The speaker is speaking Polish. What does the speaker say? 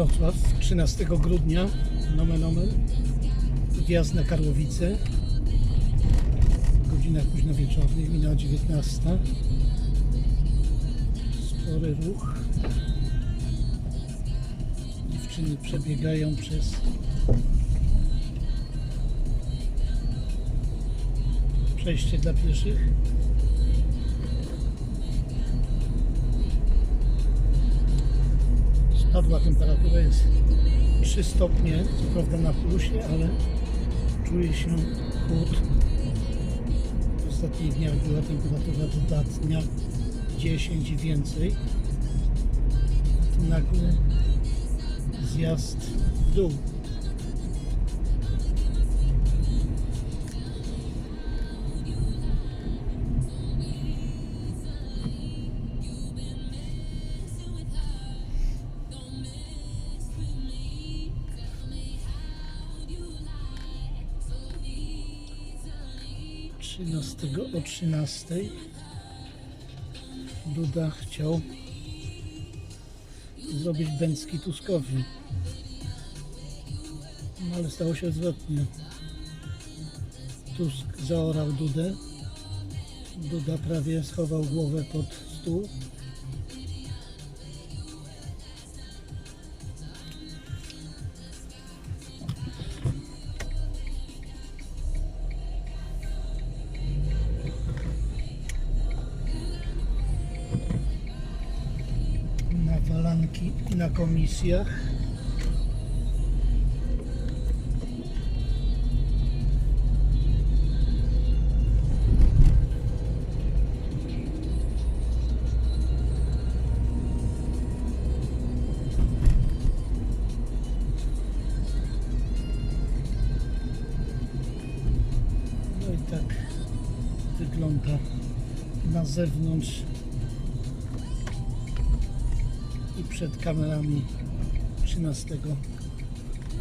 Wrocław 13 grudnia, nomen omen, wjazd na Karłowice, w godzinach późnowieczornych, minęła 19. Spory ruch. Dziewczyny przebiegają przez przejście dla pieszych. Spadła temperatura, jest 3 stopnie, co prawda na plusie, ale czuje się chłód. W ostatnich dniach była temperatura dodatnia 10 i więcej. Tu nagle zjazd w dół. Trzynastego o 13 Duda chciał zrobić Bęcki Tuskowi. No ale stało się odwrotnie. Tusk zaorał Dudę. Duda prawie schował głowę pod stół. Nawalanki na komisjach. No i tak wygląda na zewnątrz przed kamerami 13